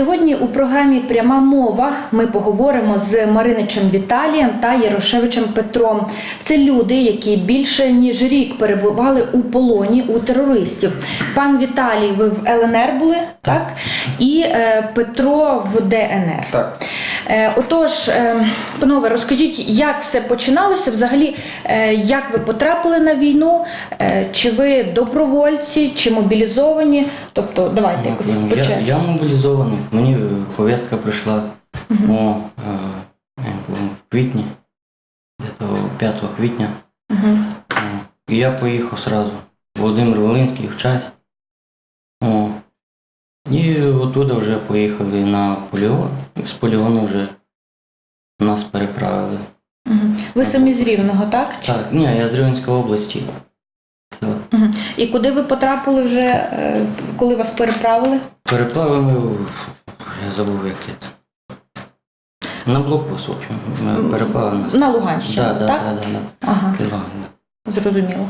Сьогодні у програмі Пряма мова ми поговоримо з Мариничем Віталієм та Ярошевичем Петром. Це люди, які більше ніж рік перебували у полоні у терористів. Пан Віталій, ви в ЛНР були, так? І е, Петро в ДНР. Так, Е, Отож, е, панове, розкажіть, як все починалося? Взагалі, е, як ви потрапили на війну? Е, Чи ви добровольці, чи мобілізовані? Тобто, давайте якось Ну, я, я мобілізований. Мені е, повістка прийшла Мгм. о, е, в квітні, десь 5 квітня. І я поїхав сразу. Володимир Волинський в час. О, і оттуда вже поїхали на полігон. З полігону вже нас переправили. Ви самі з Рівного, так? Так, ні, я з Рівненської області. І куди ви потрапили вже, е, коли вас переправили? Переплавили, я забув як це. На блокпост, в общем. Ми Переплавили нас. На Луганщину, Да, да, так? да, да, да. Ага, зрозуміло.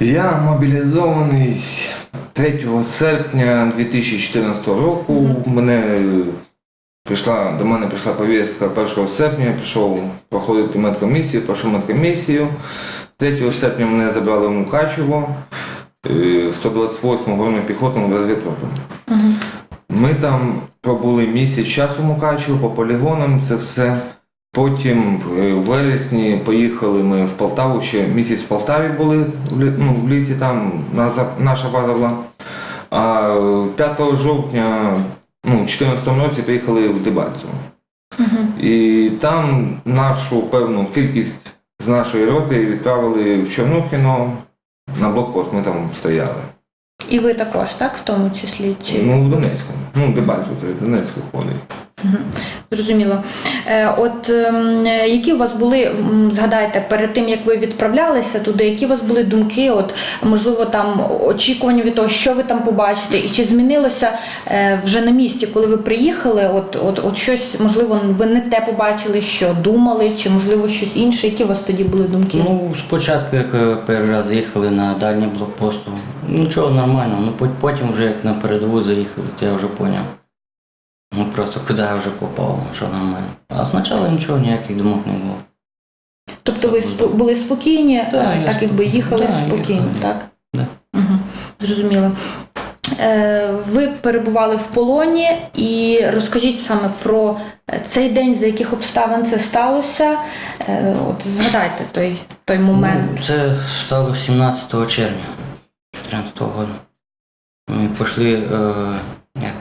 я мобілізований 3 серпня 2014 року. Мгм. Мене е, прийшла, до мене прийшла повістка 1 серпня, я пішов проходити медкомісію, пройшов медкомісію. 3 серпня мене забрали в Мукачево, е, в 128 горну піхотну розвідроту. Мгм. Ми там пробули місяць часу Мукачево по полігонам, це все. Потім е, в вересні поїхали ми в Полтаву, ще місяць в Полтаві були, ну, в лісі там наша, база була. А е, 5 жовтня, ну, в 2014 році поїхали в Дебальцево. Мгм. І там нашу певну кількість з нашої роти відправили в Чорнухіно на блокпост, ми там стояли. І ви також, так, в тому числі? Чи... Ну, в Донецьку. Ну, Дебальцево, в Донецьку входить. Зрозуміло. Е, От ем, які у вас були, згадайте, перед тим як ви відправлялися туди, які у вас були думки? От можливо, там очікування від того, що ви там побачите, і чи змінилося е, вже на місці, коли ви приїхали? От, от, от щось, можливо, ви не те побачили, що думали, чи можливо щось інше? Які у вас тоді були думки? Ну, спочатку, як е, перший раз їхали на дальній блокпост, нічого нормально, ну потім вже як на передову заїхали, то я вже зрозумів. Ну просто куди я вже попав, що нормально. А спочатку нічого, ніяких думок не було. тобто ви спо- були спокійні, Так, я так якби спокій- їхали да, спокійно, їхали. так? Да. Угу. Зрозуміло. Е, Ви перебували в полоні і розкажіть саме про е, цей день, за яких обставин це сталося. Е, От згадайте той, той момент. Ну, це стало 17 червня 2014 року. Ми пішли, е, як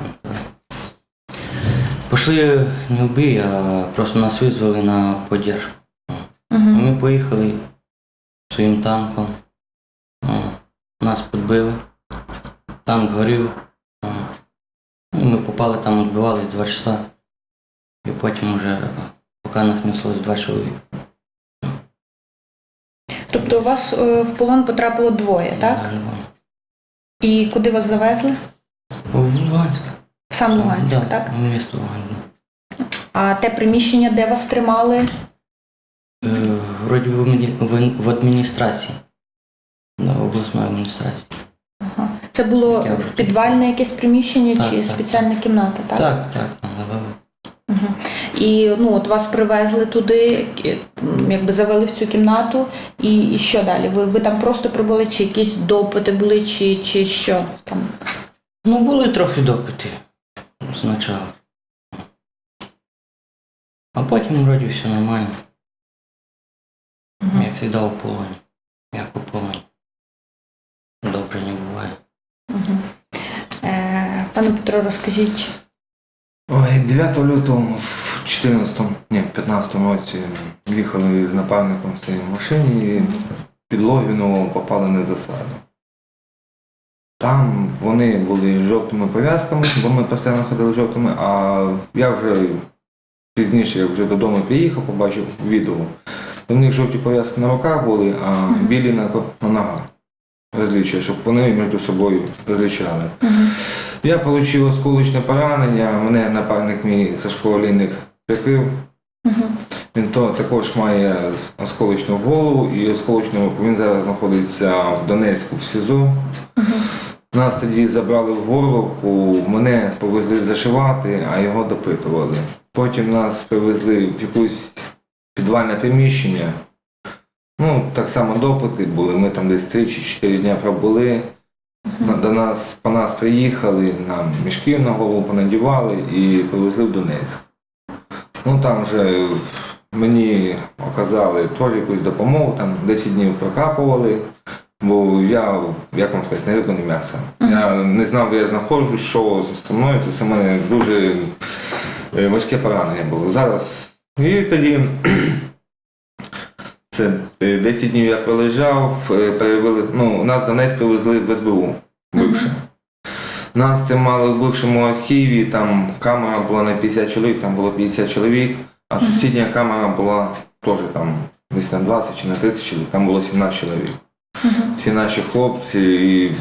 пішли не в бій, а просто нас визвали на поддержку. Угу. Ми поїхали своїм танком. Нас підбили. Танк горів. І ми попали там, відбивались два часа. І потім вже, поки нас неслось два чоловіка. Тобто у вас е, в полон потрапило двоє, так? Да, да. І куди вас завезли? В Луганськ. Сам Луганськ, да, так? місто Луганськ. А те приміщення, де вас тримали? Е, Вроді в, в, в адміністрації. Да, в обласної адміністрації. Ага. Це було Я вже- підвальне якесь приміщення Так, чи так. спеціальна кімната, так? Так, так, там. І ну от вас привезли туди, м, якби завели в цю кімнату, і, і що далі? Ви, ви там просто прибули, чи якісь допити були, чи, чи що там? Ну, були трохи допити спочатку. А потім вроді все нормально. Угу. Як завжди у полоні. Як у полоні. Добре не буває. Угу. Е, пане Петро, розкажіть. Ой, 9 лютого в 14 ні, в 15 році їхали з напарником в своїй машині і під Логвіно попали на засаду. Там вони були з жовтими пов'язками, бо ми постійно ходили з жовтими, а я вже пізніше, як вже додому приїхав, побачив відео. У них жовті пов'язки на руках були, а білі на, на ногах. Розлічує, щоб вони між собою розлічали. Угу. Я отримав осколочне поранення, мене напарник мій Сашко Олійник прикрив. Угу. Він то також має осколочну голову і осколочну він зараз знаходиться в Донецьку в СІЗО. Угу. Нас тоді забрали в Горловку, мене повезли зашивати, а його допитували. Потім нас привезли в якусь підвальне приміщення. Ну, так само допити були. Ми там десь 3 чи 4 дня пробули. До нас, по нас приїхали, нам мішків на голову понадівали і повезли в Донецьк. Ну там вже мені оказали теж якусь допомогу, там 10 днів прокапували, бо я, як вам сказати, не риба, не м'ясо. Я не знав, де я знаходжусь, що зі мною, це все в мене дуже е, важке поранення було. Зараз. І тоді це е, 10 днів я пролежав, е, перевели, ну, нас в Донець привезли в СБУ бивше. Нас це мали в бившому архіві, там камера була на 50 чоловік, там було 50 чоловік, а сусідня камера була теж там десь на 20 чи на 30 чоловік, там було 17 чоловік. Ці наші хлопці і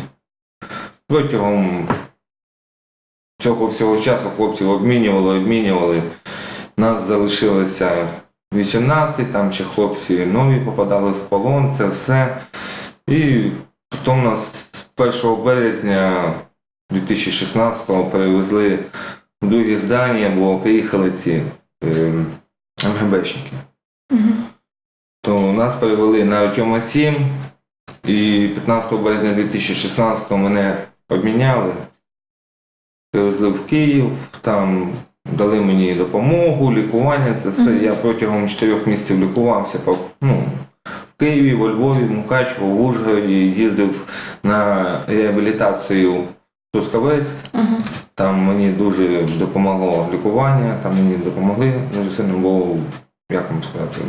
протягом цього всього часу хлопців обмінювали, обмінювали. Нас залишилося 18, там ще хлопці нові попадали в полон, це все. І потім нас з 1 березня 2016-го перевезли в друге здання, бо приїхали ці е, МГБшники. Мгм. То нас перевели на Артема 7, і 15 березня 2016 мене обміняли, привезли в Київ, там дали мені допомогу, лікування, це все. Я протягом 4 місяців лікувався по, ну, в Києві, во Львові, в Мукачево, в Ужгороді, їздив на реабілітацію в Трускавець. Мгм. Там мені дуже допомогло лікування, там мені допомогли дуже сильно, бо як вам сказати,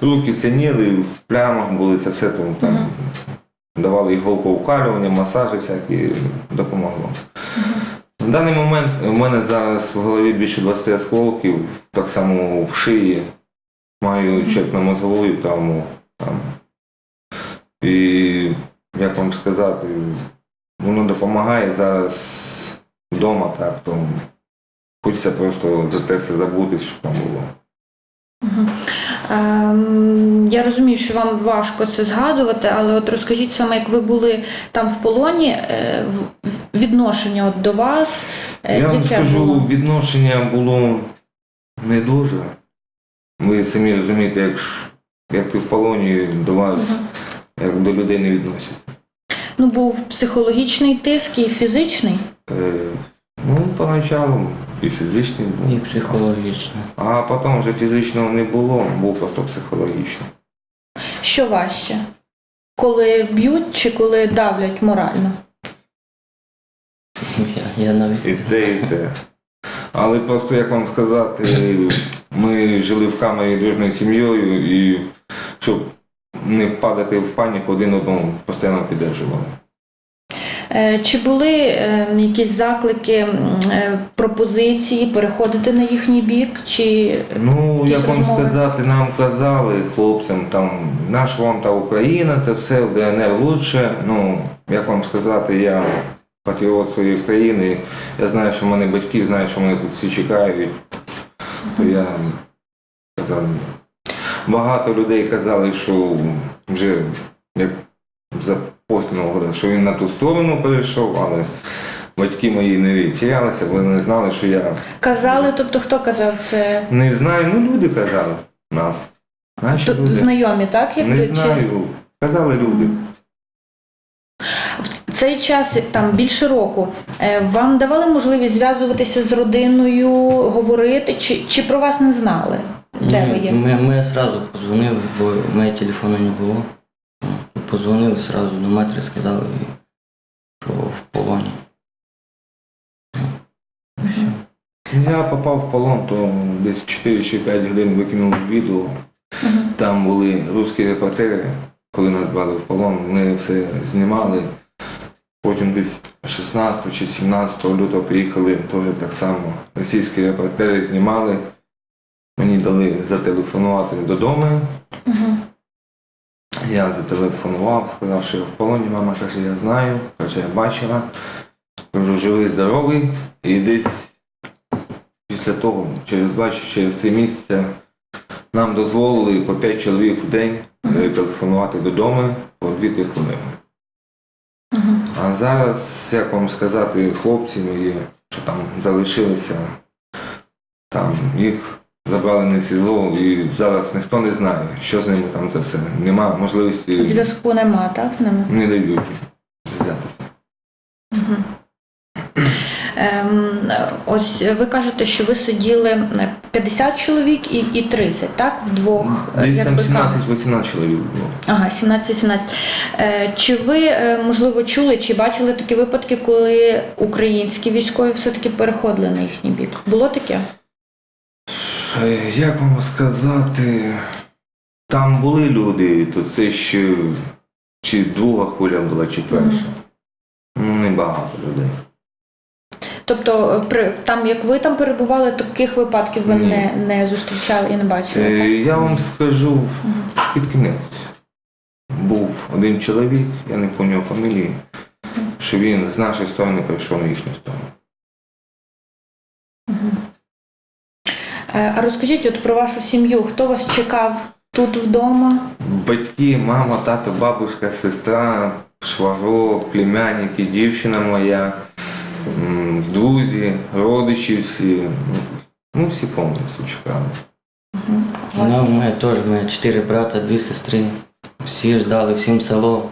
руки синіли, в плямах були це все там, там Мгм. давали іголковкалювання, масажі всякі допомогло. В даний момент у мене зараз в голові більше 20 осколків, так само в шиї, маю черепно-мозгову травму. Там. І як вам сказати, воно допомагає зараз вдома, так, то хочеться просто за те все забути, що там було. Мгм. Ем, Я розумію, що вам важко це згадувати, але от розкажіть саме, як ви були там в полоні, е, відношення от до вас, е, Я вам скажу, було? відношення було не дуже. Ви самі розумієте, як, як ти в полоні до вас, Мгм. як до людей не відносяться. Ну, був психологічний тиск і фізичний. Е, ну, поначалу і фізичний був. І психологічно. А потім вже фізичного не було, був просто психологічний. Що важче? Коли б'ють чи коли давлять морально? Я, я навіть І те, і те. Але просто, як вам сказати, ми жили в камері дружною сім'єю і щоб не впадати в паніку, один одному постійно підтримували. Е, Чи були е, якісь заклики, е, пропозиції переходити на їхній бік? Чи Ну, як вам сказати, нам казали хлопцям, там, наш вам та Україна, це все в ДНР лучше. Ну, як вам сказати, я патріот своєї країни, я знаю, що в мене батьки знають, що мене тут всі чекають. То я казав. Багато людей казали, що вже як за пострілом говорили, що він на ту сторону перейшов, але батьки мої не терялися, вони не знали, що я казали, тобто хто казав це? не знаю, ну люди казали нас. Наші Тут люди. знайомі, так? Як Не ти- знаю. Казали люди. В цей час, там більше року, е, вам давали можливість зв'язуватися з родиною, говорити, чи, чи про вас не знали? Де ви є? Ми, ми одразу позвонили, бо в мене телефону не було. Ну, Позвонили одразу до матері, сказали, що в полоні. Ну. Я попав в полон, то десь 4 чи 5 годин викинули відео. Мгм. Там були русські репортери, коли нас брали в полон, вони все знімали. Потім десь 16 чи 17 лютого приїхали теж так само. Російські репортери знімали. Мені дали зателефонувати додому. Мгм. Я зателефонував, сказав, що я в полоні, мама каже, я знаю, каже, я бачила. Кажу, живий, здоровий. І десь після того, через бачу, через три місяці, нам дозволили по 5 чоловік в день телефонувати додому по 2-3 хвилини. А зараз, як вам сказати, хлопці мої, що там залишилися, там їх забрали на СІЗО і зараз ніхто не знає, що з ними там це все. Нема можливості, Зв'язку нема, так, з ними? не дають взятися. Угу. Ем, ось ви кажете, що ви сиділи е, 50 чоловік і, і 30, так? Вдвох. е, Десь там якби, 17-18 чоловік було. Ага, 17-18. Е, чи ви, е, можливо, чули, чи бачили такі випадки, коли українські військові все-таки переходили на їхній бік? Було таке? Е, Як вам сказати, там були люди, то це ще чи друга хвиля була, чи перша. Ну, небагато людей. Тобто, е, при, там, як ви там перебували, таких випадків ви Ні. не, не зустрічали і не бачили, Е, так? Я вам скажу під кінець. Був один чоловік, я не пам'ятаю фамілії, що він з нашої сторони перейшов на їхню сторону. А розкажіть от про вашу сім'ю. Хто вас чекав тут вдома? Батьки, мама, тато, бабушка, сестра, швагро, племянники, дівчина моя, друзі, родичі всі. Ну, всі повністю чекали. Мгм. У вас- Ну, у мене теж мене чотири брата, дві сестри. Всі ждали, всім село.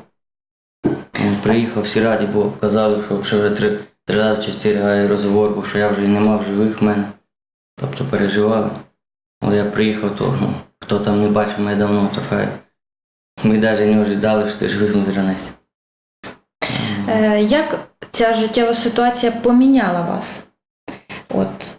Він приїхав, всі раді, бо казали, що вже три, три рази чи чотири розговор, був, що я вже і нема в живих в мене. Тобто переживали. Але я приїхав, то ну, хто там не бачив мене давно, то хай. Ми навіть не ожидали, що ти живий не вернешся. Е, Як ця життєва ситуація поміняла вас? От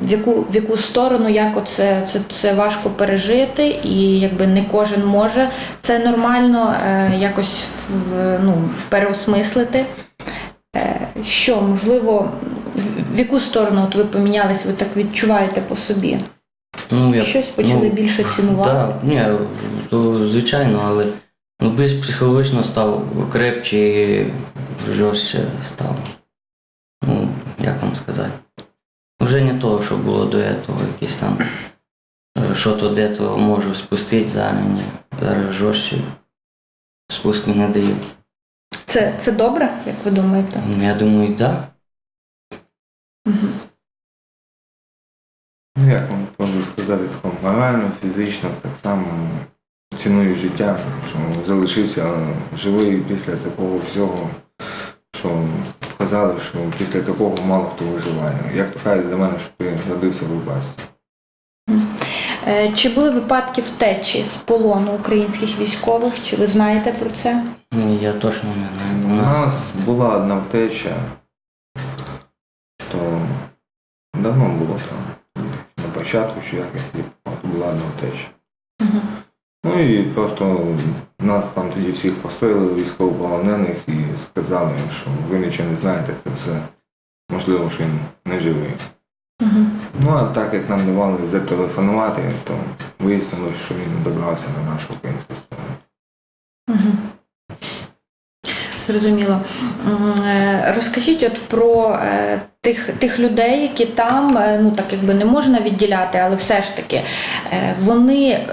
в, яку, в яку сторону, як оце, це, це важко пережити, і якби не кожен може це нормально е, якось в, ну, переосмислити. Е, що, можливо, в- яку сторону от ви помінялись, ви так відчуваєте по собі? Ну, я, Щось почали ну, більше цінувати? Так, ні, то звичайно, але ну, більш психологічно став крепче і жорстче став. Ну, як вам сказати. Вже не того, що було до цього, якісь там, що то де то можу спустити зараз, ні. Зараз жорстче спуску не даю. Це, це добре, як ви думаєте? Я думаю, так. Да. Ну, як вам можу сказати, такому морально, фізично, так само ціную життя, що залишився живий після такого всього, що казали, що після такого мало хто виживає. Як то кажуть для мене, що ти родився в Рубасті. Е, Чи були випадки втечі з полону українських військових? Чи ви знаєте про це? Ну, я точно не знаю. У нас була одна втеча, то давно було там. На початку, що як я була одна втеча. Угу. Ну і просто нас там тоді всіх постояли військовополонених і сказали, що ви нічого не знаєте, це все можливо, що він не живий. Угу. Ну а так як нам давали зателефонувати, то вияснилось, що він добрався на нашу українську сторону. Угу. Зрозуміло. Е, Розкажіть от про е, тих, тих людей, які там, е, ну так якби не можна відділяти, але все ж таки, вони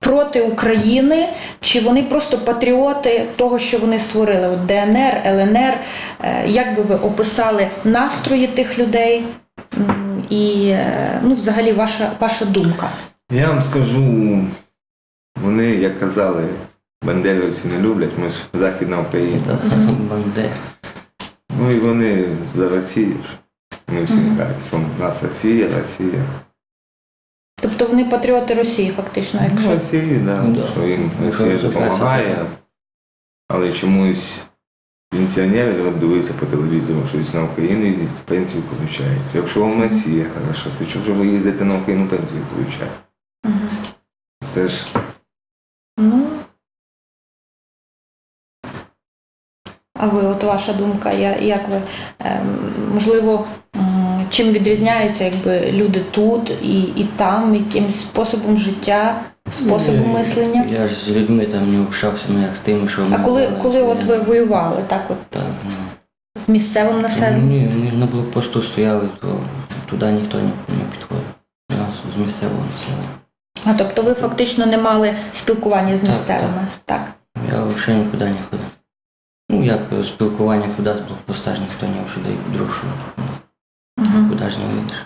проти України, чи вони просто патріоти того, що вони створили? От ДНР, ЛНР, як би ви описали настрої тих людей? І ну, взагалі ваша, ваша думка. Я вам скажу, вони, як казали, бандерівці не люблять, ми ж Західна Україна. Бандер. Ну і вони за Росію. ж. Вони всі кажуть, що в нас Росія, Росія. Тобто вони патріоти Росії, фактично, Ну, якщо. Росії, да, Ну, да. що їм Росія допомагає, але чомусь пенсіонери от дивилися по телевізору, щось на Україну і пенсію получають. Якщо вам Росія, хорошо, то чого ж ви їздите на Україну пенсію? Мгм. Це ж А ви, от ваша думка, як ви, ем, можливо, чим відрізняються якби люди тут і, і там, якимось способом життя, способом мислення? Я ж з людьми там не общався, ну як з тими, що А коли, були, коли от ви воювали, так от Так, ну. з місцевим населенням? Ні, ми на блокпосту стояли, то туди ніхто не, не підходив. У нас з місцевого населення. А тобто ви фактично не мали спілкування з Так, місцевими, так? Я взагалі нікуди не ходив. Ну, як спілкування, куди з блокпоста ж ніхто не вже дай друшу. Куди ж не вийдеш.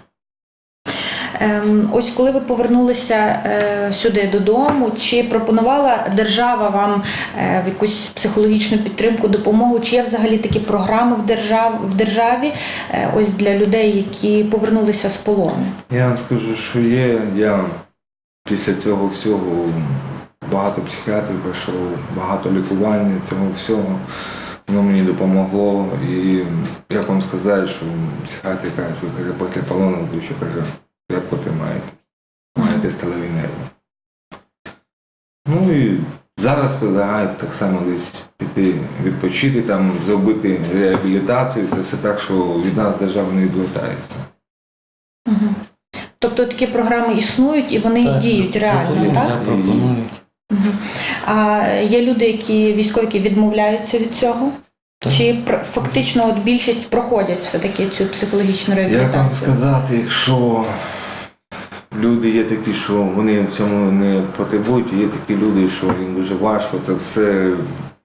Ем, Ось коли ви повернулися е, сюди додому, чи пропонувала держава вам е, якусь психологічну підтримку, допомогу? Чи є взагалі такі програми в держав в державі е, ось для людей, які повернулися з полону? Я вам скажу, що є. Я після цього всього багато психіатрів пройшов, багато лікування цього всього. Воно мені допомогло. І як вам сказати, що психіатри кажуть, ви каже, після полону, що каже, як ви маєте? Маєте сталеві нерви. Ну і зараз предлагають так само десь піти відпочити, там зробити реабілітацію. Це все так, що від нас держава не відвертається. Мгм. Тобто такі програми існують і вони Так, діють реально, пропонують, так? А є люди, які військові, які відмовляються від цього? Так. Чи фактично от більшість проходять все-таки цю психологічну Як вам сказати, якщо люди є такі, що вони в цьому не потребують, є такі люди, що їм дуже важко, це все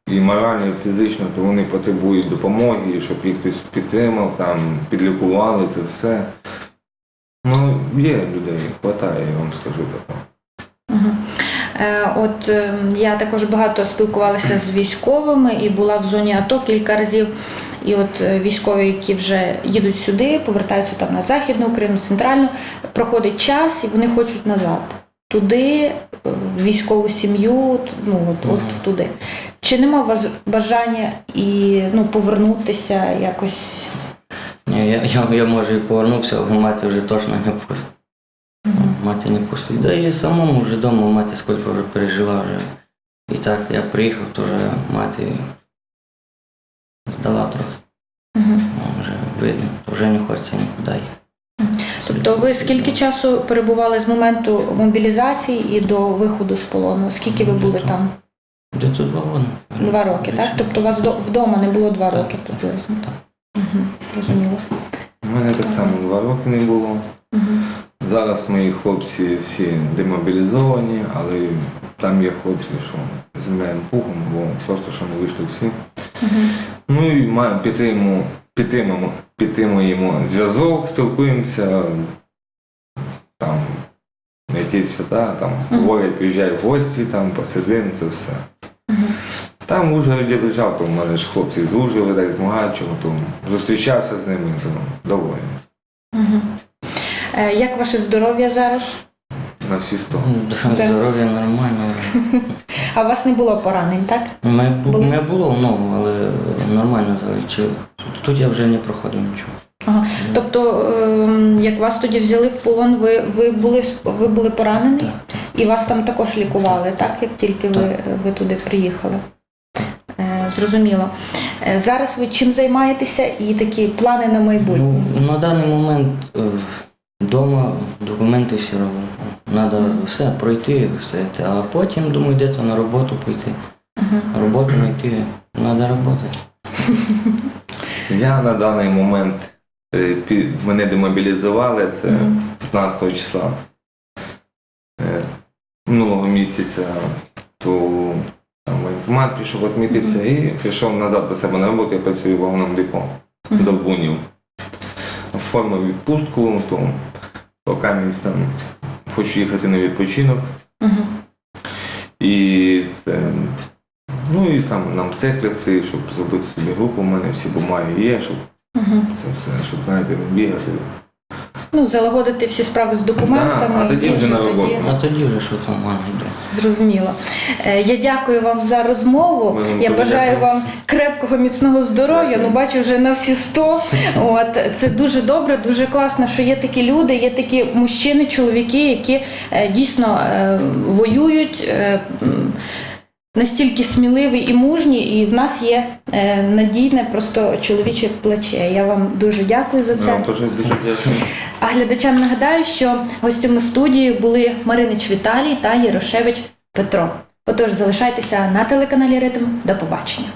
і морально, і фізично, то вони потребують допомоги, щоб їх хтось підтримав, там, підлікували, це все. Ну, є людей, хватає, я вам скажу такого. Мгм. Е, От е, я також багато спілкувалася з військовими і була в зоні АТО кілька разів. І от е, військові, які вже їдуть сюди, повертаються там на Західну Україну, центральну, проходить час і вони хочуть назад. Туди, е, в військову сім'ю, ну от, от туди. Чи нема у вас бажання і ну, повернутися якось? Ні, я, я, я може і повернувся, але мати вже точно не пустить. Мати не пустить. Да і самому вже вдома мати скільки вже пережила вже. І так я приїхав, то вже мати здала трохи. Ну, вже видно, то вже не хочеться нікуди їхати. Тобто ви скільки часу перебували з моменту мобілізації і до виходу з полону? Скільки ви були там? Де тут два роки? Два роки, так? Тобто у вас вдома не було два роки приблизно. так. Угу, зрозуміло. У мене так само два роки не було. Угу. Зараз мої хлопці всі демобілізовані, але там є хлопці, що земляємо пухом, бо просто що не вийшли всі. Угу. Ну і маємо підтримуємо, підтримуємо, підтримуємо зв'язок, спілкуємося там на якісь свята, там говорять, приїжджай в гості, там посидимо, це все. Угу. Там в Ужгороді лежав, то в мене ж хлопці з Ужгорода, з Мугачева, то зустрічався з ними, то доволі. Угу. Е, як ваше здоров'я зараз? На всі сто. Ну. Здоров'я нормально. А у вас не було поранень, так? Не, бу- Були? не було, ну, але нормально залічили. Тут, я вже не проходив нічого. Ага. Тобто, ем, як вас тоді взяли в полон, ви, ви, були, ви були поранені Так, і вас там також лікували, так? Як тільки ви, Так. ви туди приїхали? Е, зрозуміло. Е, зараз ви чим займаєтеся і такі плани на майбутнє? Ну, на даний момент вдома документи всі робимо. Треба все пройти, все те, а потім, думаю, де-то на роботу пойти. Угу. Роботу знайти, треба працювати. Я на даний момент е, пі- мене демобілізували, це Мгм. 15 числа е, минулого місяця, то там воєнкомат пішов, відмітився і пішов назад до себе на роботу, я працюю в вагоном депо Мгм. Долбунів. Оформив відпустку, то місць там хочу їхати на відпочинок. Мгм. І це, ну і там нам все лягти, щоб зробити собі групу. У мене всі бумаги є, щоб Мгм. це все, щоб знаєте, бігати. Ну, залагодити всі справи з документами. Да, а тоді і вже на роботу. А тоді вже що там йде. Зрозуміло. Е, Я дякую вам за розмову. Ми Я бажаю вам крепкого, міцного здоров'я. Ну, бачу вже на всі сто. От це дуже добре, дуже класно, що є такі люди, є такі мужчини, чоловіки, які е, дійсно е, воюють. Настільки сміливі і мужні, і в нас є е, надійне просто чоловіче плече. Я вам дуже дякую за це. вам дуже дуже дякую. А глядачам нагадаю, що гостями студії були Маринич Віталій та Ярошевич Петро. Отож, залишайтеся на телеканалі Ритм. До побачення.